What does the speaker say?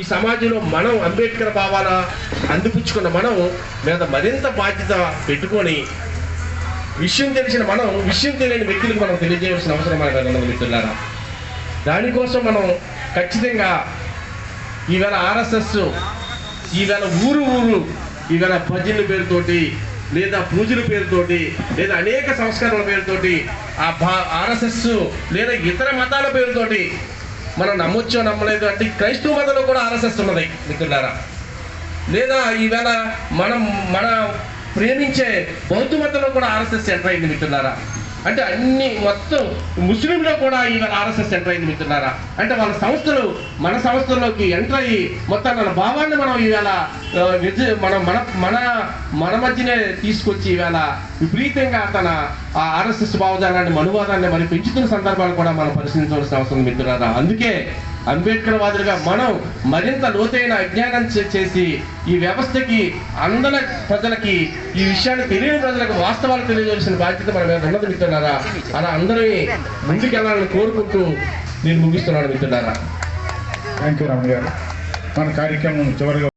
ఈ సమాజంలో మనం అంబేద్కర్ భావాల అందిపుచ్చుకున్న మనం మీద మరింత బాధ్యత పెట్టుకొని విషయం తెలిసిన మనం విషయం తెలియని వ్యక్తులకు మనం తెలియజేయాల్సిన అవసరం మన మీద మిత్రులారా. దానికోసం మనం ఖచ్చితంగా ఈవేళ ఆర్ఎస్ఎస్ ఈవేళ ఊరు ఊరు ఈవేళ భజనల పేరుతోటి లేదా పూజల పేరుతోటి లేదా అనేక సంస్కరణల పేరుతోటి ఆ భా ఆర్ఎస్ఎస్ లేదా ఇతర మతాల పేరుతోటి మనం నమ్మొచ్చో నమ్మలేదు అంటే క్రైస్తవ మతంలో కూడా ఆర్ఎస్ఎస్ ఉన్నది మిత్రులారా. లేదా ఈవేళ మనం మన ప్రేమించే బౌద్ధ మతంలో కూడా ఆర్ఎస్ఎస్ ఎంటర్ అయింది మిత్రులారా. అంటే అన్ని మొత్తం ముస్లింలో కూడా ఈవేళ ఆర్ఎస్ఎస్ ఎంటర్ అయింది మిత్రులారా. అంటే వాళ్ళ సంస్థలు మన సంస్థల్లోకి ఎంటర్ అయ్యి మొత్తం మన భావాన్ని మనం ఈవేళ నిజ- మనం మన మన మన మధ్యనే తీసుకొచ్చి ఈవేళ విపరీతంగా తన ఆ ఆర్ఎస్ఎస్ భావజాలాన్ని మనువాదాన్ని మరి పెంచుతున్న సందర్భాలు కూడా మనం పరిశీలించవలసిన అవసరం మిత్రులారా. అందుకే అంబేద్కర్ మాదిరిగా మనం మరింత లోతైన అజ్ఞానం చేసి ఈ వ్యవస్థకి అందల ప్రజలకి ఈ విషయాన్ని తెలియని ప్రజలకు వాస్తవాలు తెలియజేసిన బాధ్యత మన మీద ఉన్నది మిత్రులారా. అలా అందరినీ ముందుకెళ్ళాలని కోరుకుంటూ నేను ముగిస్తున్నాను మిత్రులారా. థ్యాంక్ యూ రామ్ గారు మన కార్యక్రమం చివరిగా